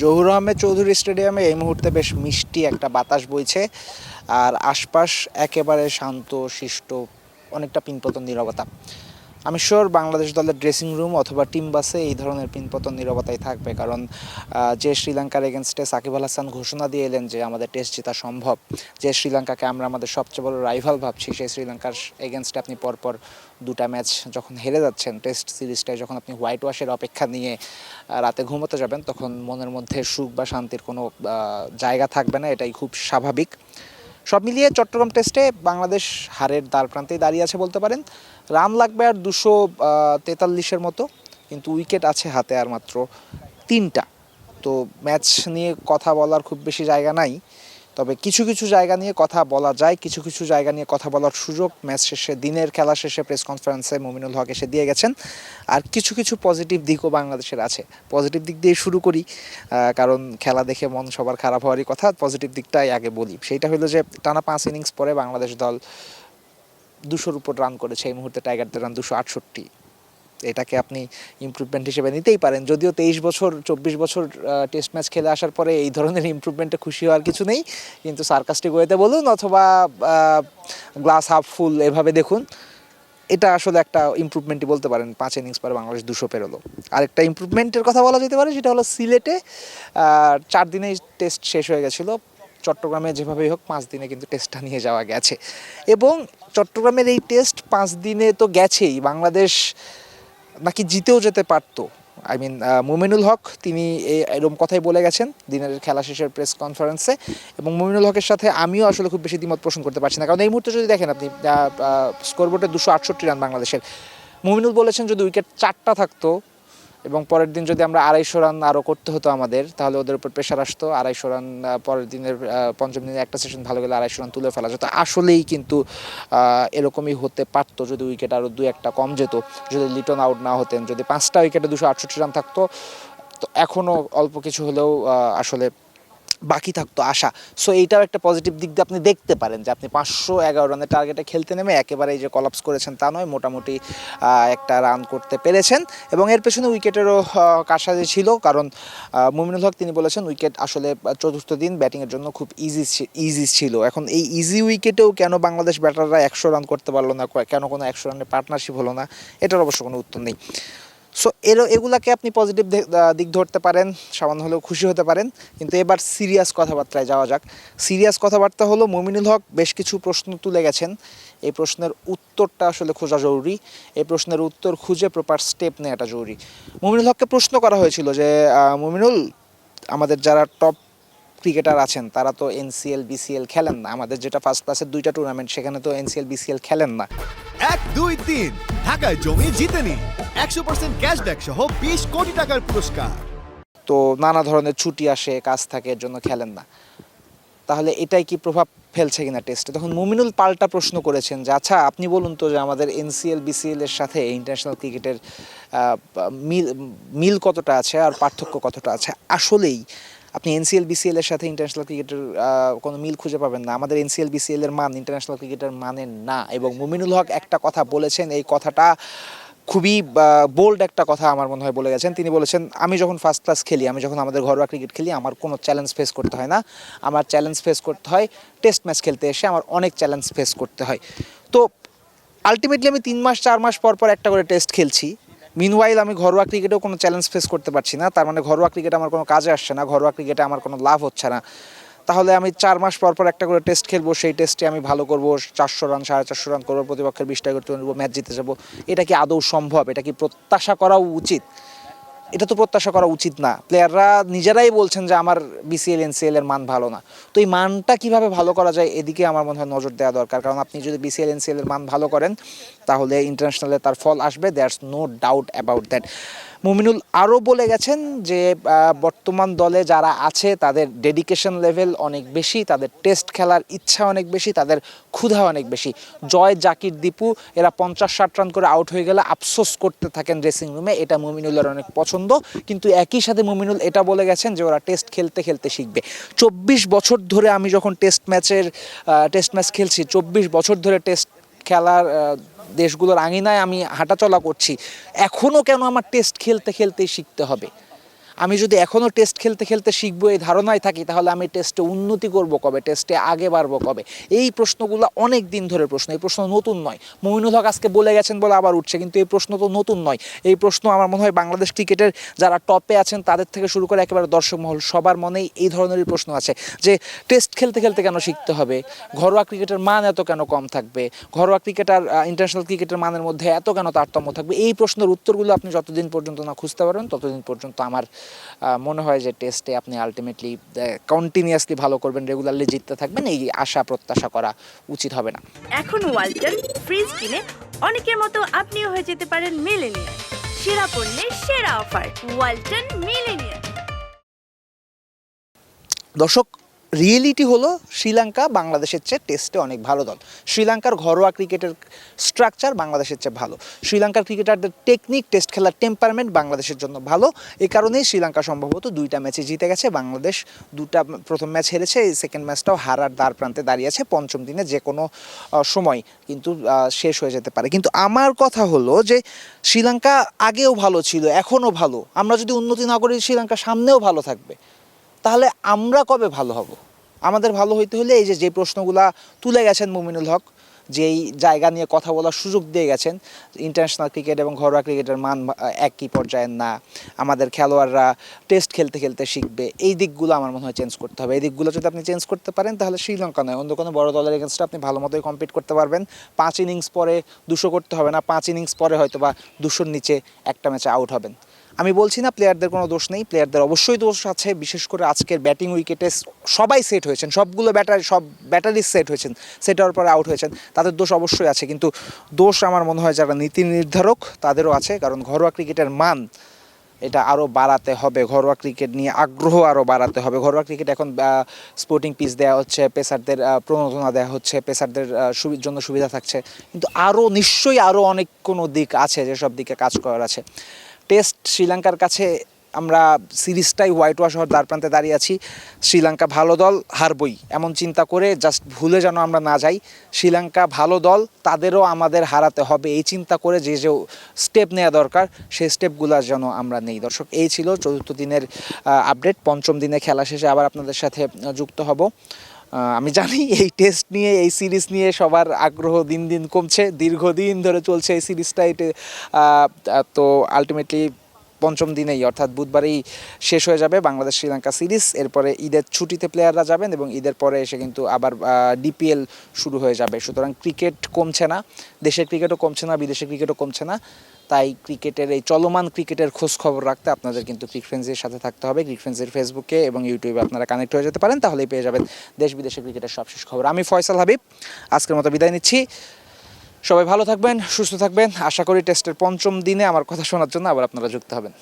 জহুর আহমেদ চৌধুরী স্টেডিয়ামে এই মুহূর্তে বেশ মিষ্টি একটা বাতাস বইছে, আর আশপাশ একেবারে শান্ত, শিষ্ট, অনেকটা পিনপতন নীরবতা। আমি শিওর বাংলাদেশ দলের ড্রেসিং রুম অথবা টিম বাসে এই ধরনের পিনপতন নীরবতাই থাকবে। কারণ যে শ্রীলঙ্কার এগেনস্টে সাকিব আল হাসান ঘোষণা দিয়ে এলেন যে আমাদের টেস্ট জেতা সম্ভব, যে শ্রীলঙ্কাকে আমরা আমাদের সবচেয়ে বড় রাইভাল ভাবছি, সেই শ্রীলঙ্কার এগেনস্টে আপনি পরপর দুটা ম্যাচ যখন হেরে যাচ্ছেন টেস্ট সিরিজটায় যখন আপনি হোয়াইট ওয়াশের অপেক্ষা নিয়ে রাতে ঘুমোতে যাবেন, তখন মনের মধ্যে সুখ বা শান্তির কোনো জায়গা থাকবে না, এটাই খুব স্বাভাবিক। সব মিলিয়ে চট্টগ্রাম টেস্টে বাংলাদেশ হারের দ্বার প্রান্তেই দাঁড়িয়ে আছে বলতে পারেন। রান লাগবে আর দুশো তেতাল্লিশের মতো, কিন্তু উইকেট আছে হাতে আর মাত্র তিনটা। তো ম্যাচ নিয়ে কথা বলার খুব বেশি জায়গা নাই। তবে কিছু কিছু জায়গা নিয়ে কথা বলা যায়, কিছু কিছু জায়গা নিয়ে কথা বলার সুযোগ ম্যাচ শেষে, দিনের খেলা শেষে প্রেস কনফারেন্সে মুমিনুল হক এসে দিয়ে গেছেন। আর কিছু কিছু পজিটিভ দিকও বাংলাদেশের আছে। পজিটিভ দিক দিয়ে শুরু করি কারণ খেলা দেখে মন সবার খারাপ হওয়ারই কথা। পজিটিভ দিকটাই আগে বলি। সেইটা হলো যে, টানা পাঁচ ইনিংস পরে বাংলাদেশ দল দুশোর উপর রান করেছে। এই মুহূর্তে টাইগারদের রান দুশো আটষট্টি। এটাকে আপনি ইমপ্রুভমেন্ট হিসেবে নিতেই পারেন। যদিও তেইশ বছর, চব্বিশ বছর টেস্ট ম্যাচ খেলে আসার পরে এই ধরনের ইমপ্রুভমেন্টে খুশি হওয়ার কিছু নেই। কিন্তু সার্কাস্টিক ওয়েতে বলুন অথবা গ্লাস হাফ ফুল এভাবে দেখুন, এটা আসলে একটা ইম্প্রুভমেন্টই বলতে পারেন। পাঁচ ইনিংস পরে বাংলাদেশ দুশো পেরোলো। আরেকটা ইমপ্রুভমেন্টের কথা বলা যেতে পারে, সেটা হলো সিলেটে চার দিনেই টেস্ট শেষ হয়ে গেছিল। চট্টগ্রামে যেভাবেই হোক পাঁচ দিনে কিন্তু টেস্টটা নিয়ে যাওয়া গেছে। এবং চট্টগ্রামের এই টেস্ট পাঁচ দিনে তো গেছেই। বাংলাদেশ নাকি জিতেও যেতে পারতো। আই মিন মুমিনুল হক, তিনি এ- এরকম কথাই বলে গেছেন দিনের খেলা শেষের প্রেস কনফারেন্সে এবং মুমিনুল হকের সাথে আমিও আসলে খুব বেশি দ্বিমত পোষণ করতে পারছি না। কারণ এই মুহূর্তে যদি দেখেন আপনি স্কোরবোর্ডে দুশো আটষট্টি রান বাংলাদেশের। মুমিনুল বলেছেন যদি উইকেট চারটা থাকতো এবং পরের দিন যদি আমরা আড়াইশো রান আরও করতে হতো আমাদের, তাহলে ওদের উপর প্রেশার আসতো। আড়াইশো রান পরের দিনের পঞ্চম দিনের একটা সেশন ভালো গেলে আড়াইশো রান তুলে ফেলা যেত। আসলেই কিন্তু এরকমই হতে পারতো যদি উইকেট আরও দু একটা কম যেত। যদি লিটন আউট না হতেন, যদি পাঁচটা উইকেটে দুশো আটষট্টি রান থাকতো, তো এখনও অল্প কিছু হলেও আসলে বাকি থাকতো আশা। সো এইটাও একটা পজিটিভ দিক দিয়ে আপনি দেখতে পারেন যে আপনি পাঁচশো এগারো রানের টার্গেটে খেলতে নেমে একেবারে যে কলাপস করেছেন তা নয়, মোটামুটি একটা রান করতে পেরেছেন। এবং এর পেছনে উইকেটেরও কারসাজি ছিল কারণ মুমিনুল হক তিনি বলেছেন উইকেট আসলে চতুর্থ দিন ব্যাটিংয়ের জন্য খুব ইজি ইজি ছিল। এখন এই ইজি উইকেটেও কেন বাংলাদেশ ব্যাটাররা একশো রান করতে পারল না? কেন কোনো একশো রানের পার্টনারশিপ হলো না? এটার অবশ্য কোনো উত্তর নেই। সো এর এগুলাকে আপনি পজিটিভ দিক ধরতে পারেন, সামান্য হলেও খুশি হতে পারেন। কিন্তু এবার সিরিয়াস কথাবার্তায় যাওয়া যাক। সিরিয়াস কথাবার্তা হলো মমিনুল হক বেশ কিছু প্রশ্ন তুলে গেছেন। এই প্রশ্নের উত্তরটা আসলে খোঁজা জরুরি। এই প্রশ্নের উত্তর খুঁজে প্রপার স্টেপ নেওয়াটা জরুরি। মমিনুল হককে প্রশ্ন করা হয়েছিল যে মমিনুল, আমাদের যারা টপ ক্রিকেটার আছেন, তারা তো এনসিএল বিসিএল খেলেন না। আমাদের যেটা ফার্স্ট ক্লাসের দুইটা টুর্নামেন্ট সেখানে তো এনসিএল বিসিএল খেলেন না। এক, দুই, তিন। ঢাকায় জমি জিতে নিন একশো পার্সেন্ট ক্যাশব্যাক সহ বিশ কোটি টাকার পুরস্কার। তো নানা ধরনের ছুটি আসে, কাজ থাকে, এর জন্য খেলেন না। তাহলে এটাই কি প্রভাব ফেলছে কিনা টেস্টে তখন মুমিনুল পাল্টা প্রশ্ন করেছেন যে আচ্ছা আপনি বলুন তো যে, আমাদের এনসিএল বিসিএল এর সাথে ইন্টারন্যাশনাল ক্রিকেটের মিল মিল কতটা আছে আর পার্থক্য কতটা আছে? আসলেই আপনি এনসিএল বিসিএল এর সাথে ইন্টারন্যাশনাল ক্রিকেটের কোনো মিল খুঁজে পাবেন না। আমাদের এনসিএল বিসিএল এর মান ইন্টারন্যাশনাল ক্রিকেটের মানের না এবং মুমিনুল হক একটা কথা বলেছেন, এই কথাটা খুবই বোল্ড একটা কথা আমার মনে হয় বলে গেছেন। তিনি বলেছেন, আমি যখন ফার্স্ট ক্লাস খেলি, আমি যখন আমাদের ঘরোয়া ক্রিকেট খেলি, আমার কোনো চ্যালেঞ্জ ফেস করতে হয় না। আমার চ্যালেঞ্জ ফেস করতে হয় টেস্ট ম্যাচ খেলতে এসে, আমার অনেক চ্যালেঞ্জ ফেস করতে হয়। তো আলটিমেটলি আমি তিন মাস, চার মাস পর পর একটা করে টেস্ট খেলছি। মিনওয়াইল আমি ঘরোয়া ক্রিকেটেও কোনো চ্যালেঞ্জ ফেস করতে পারছি না। তার মানে ঘরোয়া ক্রিকেট আমার কোনো কাজে আসছে না, ঘরোয়া ক্রিকেটে আমার কোনো লাভ হচ্ছে না। তাহলে আমি চার মাস পর পর একটা করে টেস্ট খেলব, সেই টেস্টে আমি ভালো করব, চারশো রান সাড়ে চারশো রান করব, প্রতিপক্ষের বিশটা করতে ম্যাচ জিতে যাব। এটা কি আদৌ সম্ভব? এটা কি প্রত্যাশা করাও উচিত? এটা তো প্রত্যাশা করা উচিত না। প্লেয়াররা নিজেরাই বলছেন যে আমার বিসিএল এনসিএল এর মান ভালো না। তো এই মানটা কীভাবে ভালো করা যায় এদিকে আমার মনে হয় নজর দেওয়া দরকার। কারণ আপনি যদি বিসিএল এনসিএল এর মান ভালো করেন, তাহলে ইন্টারন্যাশনালে তার ফল আসবে। That's no doubt about that Mominul আরও বলে গেছেন যে বর্তমান দলে যারা আছে, তাদের ডেডিকেশন লেভেল অনেক বেশি, তাদের টেস্ট খেলার ইচ্ছা অনেক বেশি, তাদের ক্ষুধা অনেক বেশি। জয় জাকির দীপু, এরা পঞ্চাশ ষাট রান করে আউট হয়ে গেলে আফসোস করতে থাকেন ড্রেসিং রুমে এটা মুমিনুলের অনেক পছন্দ কিন্তু একই সাথে মুমিনুল এটা বলে গেছেন যে ওরা টেস্ট খেলতে খেলতে শিখবে। চব্বিশ বছর ধরে আমি যখন টেস্ট ম্যাচের টেস্ট ম্যাচ খেলছি, চব্বিশ বছর ধরে টেস্ট খেলার দেশগুলোর আঙিনায় আমি হাঁটাচলা করছি এখনও কেন আমার টেস্ট খেলতে খেলতেই শিখতে হবে? আমি যদি এখনও টেস্ট খেলতে খেলতে শিখব এই ধারণায় থাকি, তাহলে আমি টেস্টে উন্নতি করব কবে? টেস্টে আগে বাড়বো কবে? এই প্রশ্নগুলো অনেক দিন ধরে প্রশ্ন। এই প্রশ্ন নতুন নয়। মইনুল হক আজকে বলে গেছেন বলে আবার উঠছে, কিন্তু এই প্রশ্ন তো নতুন নয়। এই প্রশ্ন আমার মনে হয় বাংলাদেশ ক্রিকেটের যারা টপে আছেন, তাদের থেকে শুরু করে একেবারে দর্শক মহল, সবার মনেই এই ধরনেরই প্রশ্ন আছে যে টেস্ট খেলতে খেলতে কেন শিখতে হবে? ঘরোয়া ক্রিকেটের মান এত কেন কম থাকবে? ঘরোয়া ক্রিকেট আর ইন্টারন্যাশনাল ক্রিকেটের মানের মধ্যে এত কেন তারতম্য থাকবে? এই প্রশ্নের উত্তরগুলো আপনি যতদিন পর্যন্ত না খুঁজতে পারবেন, ততদিন পর্যন্ত আমার মনে হয় যে টেস্টে আপনি আলটিমেটলি কন্টিনিউয়াসলি ভালো করবেন রেগুলারলি জিততে থাকবেন এই আশা প্রত্যাশা করা উচিত হবে না। এখন ওয়ালটন ফ্রিজ কিনে অনেকের মতো আপনিও হয়ে যেতে পারেন মিলেনিয়ার সেরা পণ্যের সেরা অফার ওয়ালটন মিলেনিয়ান দর্শক রিয়েলিটি হলো শ্রীলঙ্কা বাংলাদেশের চেয়ে টেস্টে অনেক ভালো দল। শ্রীলঙ্কার ঘরোয়া ক্রিকেটের স্ট্রাকচার বাংলাদেশের চেয়ে ভালো। শ্রীলঙ্কার ক্রিকেটারদের টেকনিক টেস্ট খেলার টেম্পারমেন্ট বাংলাদেশের জন্য ভালো। এই কারণেই শ্রীলঙ্কা সম্ভবত দুইটা ম্যাচে জিতে গেছে। বাংলাদেশ দুটা প্রথম ম্যাচ হেরেছে। এই সেকেন্ড ম্যাচটাও হারার দ্বার প্রান্তে দাঁড়িয়ে আছে। পঞ্চম দিনে যে কোনো সময় কিন্তু শেষ হয়ে যেতে পারে। কিন্তু আমার কথা হলো যে শ্রীলঙ্কা আগেও ভালো ছিল, এখনও ভালো। আমরা যদি উন্নতি না করি, শ্রীলঙ্কা সামনেও ভালো থাকবে। তাহলে আমরা কবে ভালো হব? আমাদের ভালো হইতে হলে এই যে যে প্রশ্নগুলা তুলে গেছেন মুমিনুল হক, যেই জায়গা নিয়ে কথা বলার সুযোগ দিয়ে গেছেন ইন্টারন্যাশনাল ক্রিকেট এবং ঘরোয়া ক্রিকেটের মান একই পর্যায়ের না, আমাদের খেলোয়াড়রা টেস্ট খেলতে খেলতে শিখবে, এই দিকগুলো আমার মনে হয় চেঞ্জ করতে হবে। এই দিকগুলো যদি আপনি চেঞ্জ করতে পারেন, তাহলে শ্রীলঙ্কা নয়, অন্য কোনো বড় দলের এগেনস্টে আপনি ভালো মতোই কম্পিট করতে পারবেন। পাঁচ ইনিংস পরে দুশো করতে হবে না, পাঁচ ইনিংস পরে হয়তো বা দুশোর নিচে একটা ম্যাচে আউট হবেন। আমি বলছি না প্লেয়ারদের কোনো দোষ নেই প্লেয়ারদের অবশ্যই দোষ আছে, বিশেষ করে আজকের ব্যাটিং উইকেটে সবাই সেট হয়েছেন, সবগুলো ব্যাটারি সব ব্যাটারি সেট হয়েছেন সেট হওয়ার পরে আউট হয়েছেন, তাদের দোষ অবশ্যই আছে, কিন্তু দোষ আমার মনে হয় যারা নীতি নির্ধারক, তাদেরও আছে, কারণ ঘরোয়া ক্রিকেটের মান এটা আরও বাড়াতে হবে, ঘরোয়া ক্রিকেট নিয়ে আগ্রহ আরও বাড়াতে হবে, ঘরোয়া ক্রিকেট এখন স্পোর্টিং পিচ দেওয়া হচ্ছে, পেসারদের প্রণোদনা দেওয়া হচ্ছে, পেসারদের জন্য সুবিধা থাকছে, কিন্তু আরও নিশ্চয়ই আরও অনেক কোনো দিক আছে যেসব দিকে কাজ করার আছে। টেস্ট শ্রীলঙ্কার কাছে আমরা সিরিজটাই হোয়াইট ওয়াশ হওয়ার দ্বার প্রান্তে দাঁড়িয়ে আছি। শ্রীলঙ্কা ভালো দল, হারবই। এমন চিন্তা করে জাস্ট ভুলে যেন আমরা না যাই, শ্রীলঙ্কা ভালো দল, তাদেরও আমাদের হারাতে হবে। এই চিন্তা করে যে যে স্টেপ নেওয়া দরকার, সেই স্টেপগুলো যেন আমরা নেই। দর্শক, এই ছিল চতুর্থ দিনের আপডেট পঞ্চম দিনে খেলা শেষে আবার আপনাদের সাথে যুক্ত হব। আমি জানি এই টেস্ট নিয়ে, এই সিরিজ নিয়ে সবার আগ্রহ দিন দিন কমছে, দীর্ঘদিন ধরে চলছে এই সিরিজটা এটা তো আলটিমেটলি পঞ্চম দিনেই, অর্থাৎ বুধবারেই শেষ হয়ে যাবে বাংলাদেশ শ্রীলঙ্কা সিরিজ এরপরে ঈদের ছুটিতে প্লেয়াররা যাবেন এবং ঈদের পরে এসে কিন্তু আবার ডিপিএল শুরু হয়ে যাবে। সুতরাং ক্রিকেট কমছে না, দেশের ক্রিকেটও কমছে না, বিদেশের ক্রিকেটও কমছে না। তাই ক্রিকেটের এই চলমান ক্রিকেটের খোঁজ খবর রাখতে আপনাদের কিন্তু ক্রিক ফ্রেন্ডসের সাথে থাকতে হবে। ক্রিক ফ্রেন্ডসের ফেসবুকে এবং ইউটিউবে আপনারা কানেক্ট হয়ে যেতে পারেন, তাহলেই পেয়ে যাবেন দেশ বিদেশের ক্রিকেটের সবশেষ খবর। আমি ফয়সাল হাবিব, আজকের মতো বিদায় নিচ্ছি। সবাই ভালো থাকবেন, সুস্থ থাকবেন। আশা করি টেস্টের পঞ্চম দিনে আমার কথা শোনার জন্য আবার আপনারা যুক্ত হবেন।